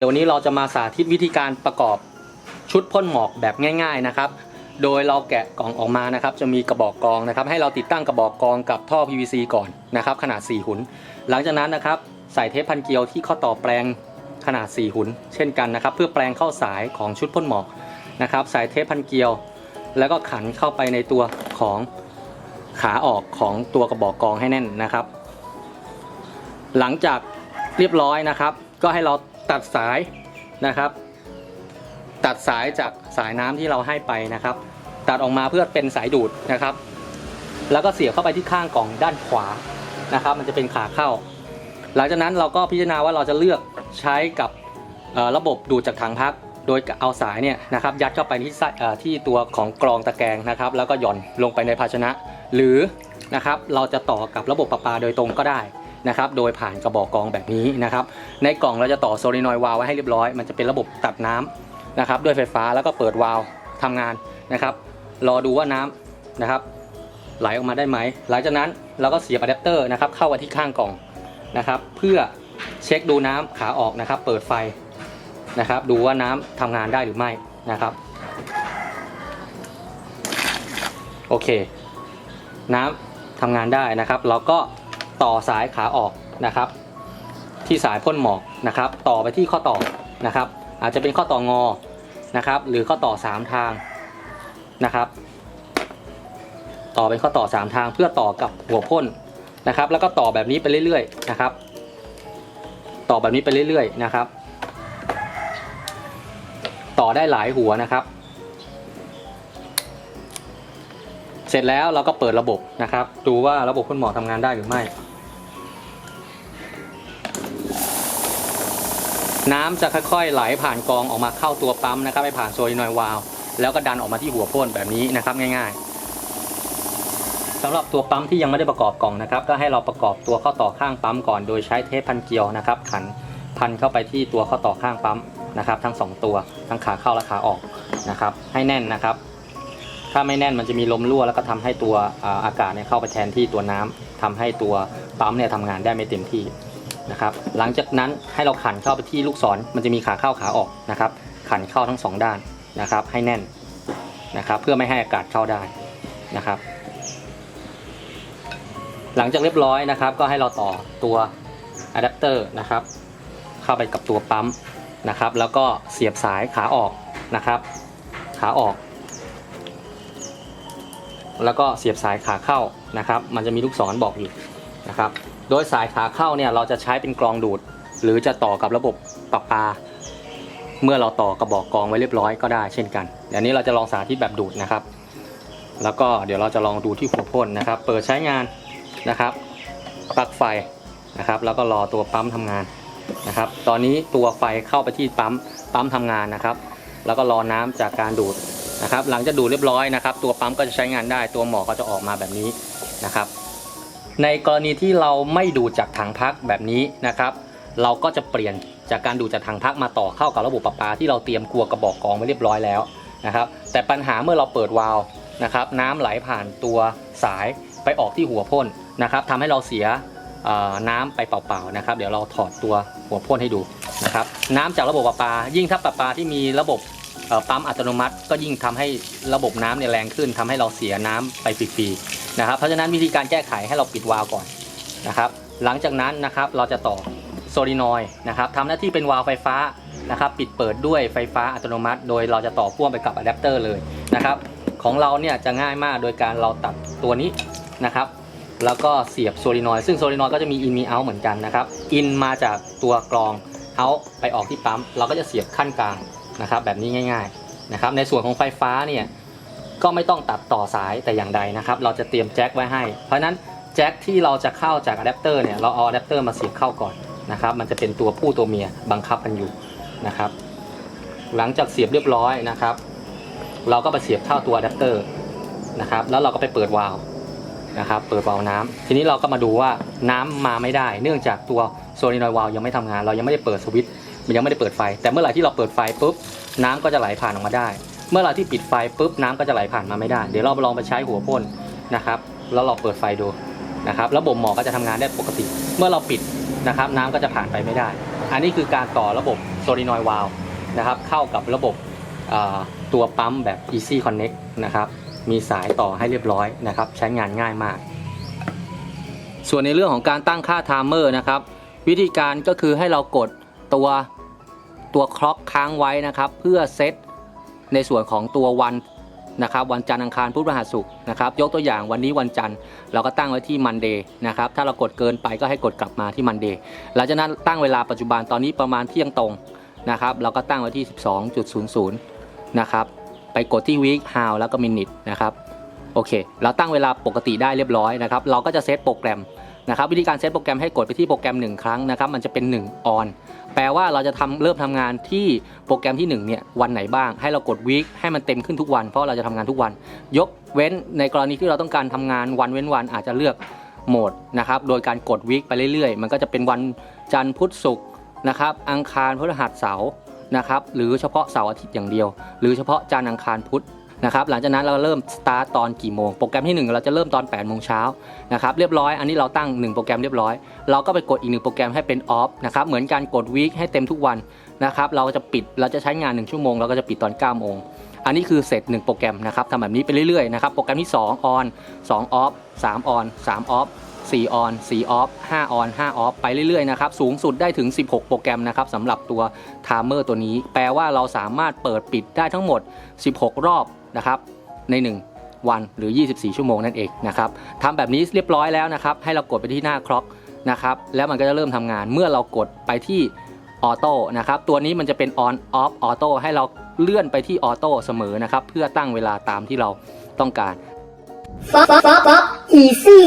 เดี๋ยววันนี้เราจะมาสาธิตวิธีการประกอบชุดพ่นหมอกแบบง่าย ๆนะครับ โดยเราแกะกล่องออกมานะครับ จะมีกระบอกกรองนะครับ ให้เราติดตั้งกระบอกกรองกับท่อ PVC ก่อนนะครับ ขนาด 4 หุน หลังจากนั้นนะครับใส่เทปพันเกลียวที่ข้อต่อแปลงขนาด 4 หุน เช่นกันนะครับ เพื่อแปลงเข้าสายของชุดพ่นหมอกนะครับใส่เทปพันเกลียว แล้วก็ขันเข้าไปในตัวของขาออกของตัวกระบอกกรองให้แน่นนะครับ หลังจากเรียบร้อยนะครับ ก็ให้เรา ตัดสายนะครับ ตัดสายจากสายน้ำที่เราให้ไปนะครับ ตัดออกมาเพื่อเป็นสายดูดนะครับ แล้วก็เสียบเข้าไปที่ข้างกล่องด้านขวานะครับ มันจะเป็นขาเข้า หลังจากนั้นเราก็พิจารณาว่าเราจะเลือกใช้กับระบบดูดจากถังพัก โดยเอาสายเนี่ยนะครับยัดเข้าไปที่ที่ตัวของกรองตะแกรงนะครับ แล้วก็หย่อนลงไปในภาชนะ หรือนะครับเราจะต่อกับระบบประปาโดยตรงก็ได้ นะครับโดยผ่านกระบอกกองแบบนี้นะครับในกล่องเราจะต่อโซลินอยด์วาล์วไว้ให้เรียบร้อยมันจะเป็นระบบตัดน้ำนะครับด้วยไฟฟ้าแล้วก็เปิดวาล์วทำงานนะครับ รอดูว่าน้ำนะครับ ไหลออกมาได้ไหมหลังจากนั้นเราก็เสียบอะแดปเตอร์นะครับเข้าไว้ที่ข้างกล่องนะครับ เพื่อเช็คดูน้ำขาออกนะครับ เปิดไฟนะครับ ดูว่าน้ำทำงานได้หรือไม่นะครับโอเค น้ำทำงานได้นะครับ เราก็ ต่อสายขาออกนะครับ ที่สายพ่นหมอกนะครับ ต่อไปที่ข้อต่อนะครับ อาจจะเป็นข้อต่องอนะครับ หรือข้อต่อสามทางนะครับ ต่อเป็นข้อต่อสามทางเพื่อต่อกับหัวพ่นนะครับ แล้วก็ต่อแบบนี้ไปเรื่อยๆนะครับ ต่อแบบนี้ไปเรื่อยๆนะครับ ต่อได้หลายหัวนะครับ เสร็จแล้วเราก็เปิดระบบนะครับ ดูว่าระบบพ่นหมอกทำงานได้หรือไม่ น้ำจะค่อยๆไหลผ่านกองออกมาเข้าตัวปั๊มนะครับไปผ่านโซลินอยวาล์วแล้วก็ดันออกมาที่หัวพ่นแบบนี้นะครับง่าย ๆสำหรับตัวปั๊มที่ยังไม่ได้ประกอบกล่องนะครับ ก็ให้เราประกอบตัวข้อต่อข้างปั๊มก่อนโดยใช้เทปพันเกลียวนะครับขันพันเข้าไปที่ตัวข้อต่อข้างปั๊มนะครับ ทั้งสองตัวทั้งขาเข้าและขาออกนะครับ ให้แน่นนะครับ ถ้าไม่แน่นมันจะมีลมรั่วแล้วก็ทำให้ตัวอาอากาศเนี่ยเข้าไปแทนที่ตัวน้ำทำให้ตัวปั๊มเนี่ยทำงานได้ไม่เต็มที่ นะครับ หลังจากนั้นให้เราขันเข้าไปที่ลูกศร มันจะมีขาเข้าขาออกนะครับ ขันเข้าทั้งสองด้านนะครับ ให้แน่นนะครับ เพื่อไม่ให้อากาศเข้าได้นะครับ หลังจากเรียบร้อยนะครับ ก็ให้เราต่อตัวอะแดปเตอร์นะครับ เข้าไปกับตัวปั๊มนะครับ แล้วก็เสียบสายขาออกนะครับ ขาออก แล้วก็เสียบสายขาเข้านะครับ มันจะมีลูกศรบอกอยู่นะครับ โดยสายขาเข้าเนี่ยเราจะใช้เป็นกรองดูด หรือจะต่อกับระบบประปา เมื่อเราต่อกระบอกกรองไว้เรียบร้อยก็ได้เช่นกันเดี๋ยวนี้เราจะลองสาธิตแบบดูดนะครับ แล้วก็เดี๋ยวเราจะลองดูที่หัวพ่นนะครับ เปิดใช้งานนะครับปลั๊กไฟนะครับ แล้วก็รอตัวปั๊มทำงานนะครับ ตอนนี้ตัวไฟเข้าไปที่ปั๊มปั๊มทำงานนะครับ แล้วก็รอน้ำจากการดูดนะครับ หลังจากดูดเรียบร้อยนะครับ ตัวปั๊มก็จะใช้งานได้ ตัวหมอก็จะออกมาแบบนี้นะครับ ในกรณีที่เราไม่ดูดจากถังพักแบบนี้นะครับ เราก็จะเปลี่ยนจากการดูดจากถังพักมาต่อเข้ากับระบบประปาที่เราเตรียมกลัวกระบอกกรองไว้เรียบร้อยแล้วนะครับ แต่ปัญหาเมื่อเราเปิดวาล์วนะครับ น้ำไหลผ่านตัวสายไปออกที่หัวพ่นนะครับทำให้เราเสียน้ำไปเปล่าๆนะครับ เดี๋ยวเราถอดตัวหัวพ่นให้ดูนะครับ น้ำจากระบบประปา ยิ่งถ้าประปาที่มีระบบปั๊มอัตโนมัติ ก็ยิ่งทำให้ระบบน้ำเนี่ยแรงขึ้นทำให้เราเสียน้ำไปฟรีๆ นะครับ เพราะฉะนั้นวิธีการแก้ไขให้เราปิดวาล์วก่อนนะครับ หลังจากนั้นนะครับเราจะต่อโซลินอยด์นะครับทำหน้าที่เป็นวาล์วไฟฟ้านะครับ ปิดเปิดด้วยไฟฟ้าอัตโนมัติ โดยเราจะต่อพ่วงไปกับอะแดปเตอร์เลยนะครับ ของเราเนี่ยจะง่ายมากโดยการเราตัดตัวนี้นะครับ แล้วก็เสียบโซลินอยด์ซึ่งโซลินอยด์ก็จะมีอินมีเอาเหมือนกันนะครับ อินมาจากตัวกรองเอาไปออกที่ปั๊ม เราก็จะเสียบขั้นกลางนะครับ แบบนี้ง่าย ๆนะครับ ในส่วนของไฟฟ้าเนี่ย ก็ไม่ต้องตัดต่อสายแต่อย่างใดนะครับ เราจะเตรียมแจ็คไว้ให้ เพราะนั้นแจ็คที่เราจะเข้าจากอะแดปเตอร์เนี่ยเราเอาอะแดปเตอร์มาเสียบเข้าก่อนนะครับ มันจะเป็นตัวผู้ตัวเมียบังคับกันอยู่นะครับ หลังจากเสียบเรียบร้อยนะครับ เราก็ไปเสียบเข้าตัวอะแดปเตอร์นะครับ แล้วเราก็ไปเปิดวาล์วนะครับ เปิดวาล์วน้ำทีนี้เราก็มาดูว่าน้ำมาไม่ได้ เนื่องจากตัวโซลินอยวาล์วยังไม่ทำงาน เรายังไม่ได้เปิดสวิตช์มันยังไม่ได้เปิดไฟ แต่เมื่อไหร่ที่เราเปิดไฟปุ๊บน้ำก็จะไหลผ่านออกมาได้ เมื่อไหร่ที่ปิดไฟปุ๊บน้ำก็จะไหลผ่านมาไม่ได้ เดี๋ยวเราลองไปใช้หัวพ่นนะครับ แล้วเราเปิดไฟดูนะครับระบบหมอกก็จะทำงานได้ปกติ เมื่อเราปิดนะครับน้ำก็จะผ่านไปไม่ได้ อันนี้คือการต่อระบบโซลินอยด์วาลนะครับเข้ากับระบบตัวปั๊มแบบ Easy Connect นะครับมีสายต่อให้เรียบร้อยนะครับใช้งานง่ายมาก ส่วนในเรื่องของการตั้งค่าไทม์เมอร์นะครับวิธีการก็คือให้เรากดตัวตัวคล็อกค้างไว้นะครับ เพื่อเซต ในส่วนของตัววันนะครับวันจันทร์อังคารพุธพฤหัสศุกร์นะครับยกตัวอย่างวันนี้วันจันทร์เราก็ตั้งไว้ที่มันเดย์นะครับถ้าเรากดเกินไปก็ให้กดกลับมาที่มันเดย์หลังจากนั้นตั้งเวลาปัจจุบันตอนนี้ประมาณเที่ยงตรงนะครับเราก็ตั้งไว้ที่ 12.00นะครับไปกดที่ week how แล้วก็ minute นะครับโอเค เราตั้งเวลาปกติได้เรียบร้อยนะครับ เราก็จะเซตโปรแกรม นะครับวิธีการเซตโปรแกรมให้กดไปที่โปรแกรม 1 ครั้งนะครับมันจะเป็น 1 on แปลว่าเราจะทำเริ่มทำงานที่โปรแกรมที่1เนี่ยวันไหนบ้าง ให้เรากด week ให้มันเต็มขึ้นทุกวันเพราะเราจะทำงานทุกวัน ยกเว้นในกรณีที่เราต้องการทำงานวันเว้นวันอาจจะเลือกโหมดนะครับโดยการกด week ไปเรื่อยๆ มันก็จะเป็นวันจันทร์พุธศุกร์นะครับอังคารพฤหัสเสาร์นะครับหรือเฉพาะเสาร์อาทิตย์อย่างเดียว หรือเฉพาะจันทร์อังคารพุธ นะครับหลังจากนั้นเราเริ่มสตาร์ตตอนกี่โมง โปรแกรมที่ 1 เราจะเริ่มตอน8โมงเช้านะครับเรียบร้อยอันนี้เราตั้ง 1 โปรแกรมเรียบร้อย เราก็ไปกดอีก1โปรแกรมให้เป็นออฟนะครับเหมือนการกดวีคให้เต็มทุกวันนะครับเราจะปิดเราจะใช้งาน 1 ชั่วโมงเราก็จะปิดตอน9โมงอันนี้คือเสร็จ 1 โปรแกรมนะครับทำแบบนี้ไปเรื่อยๆนะครับโปรแกรมที่2 on 2 off 3 on 3 off 4 on 4 off 5 on 5 off ไปเรื่อยๆนะครับสูงสุดได้ถึง 16 โปรแกรมนะครับสำหรับตัว timer ตัวนี้ แปลว่าเราสามารถเปิดปิดได้ทั้งหมด 16 รอบ นะครับใน 1 วันหรือ 24 ชั่วโมงนั่นเองนะครับทำแบบนี้เรียบร้อยแล้วนะครับ ให้เรากดไปที่หน้าคล็อกนะครับแล้วมันก็จะเริ่มทำงานเมื่อเรากดไปที่ออโต้นะครับตัวนี้มันจะเป็น on off auto ให้เราเลื่อนไปที่ออโต้เสมอนะครับ เพื่อตั้งเวลาตามที่เราต้องการ Fop, fop, fop, easy.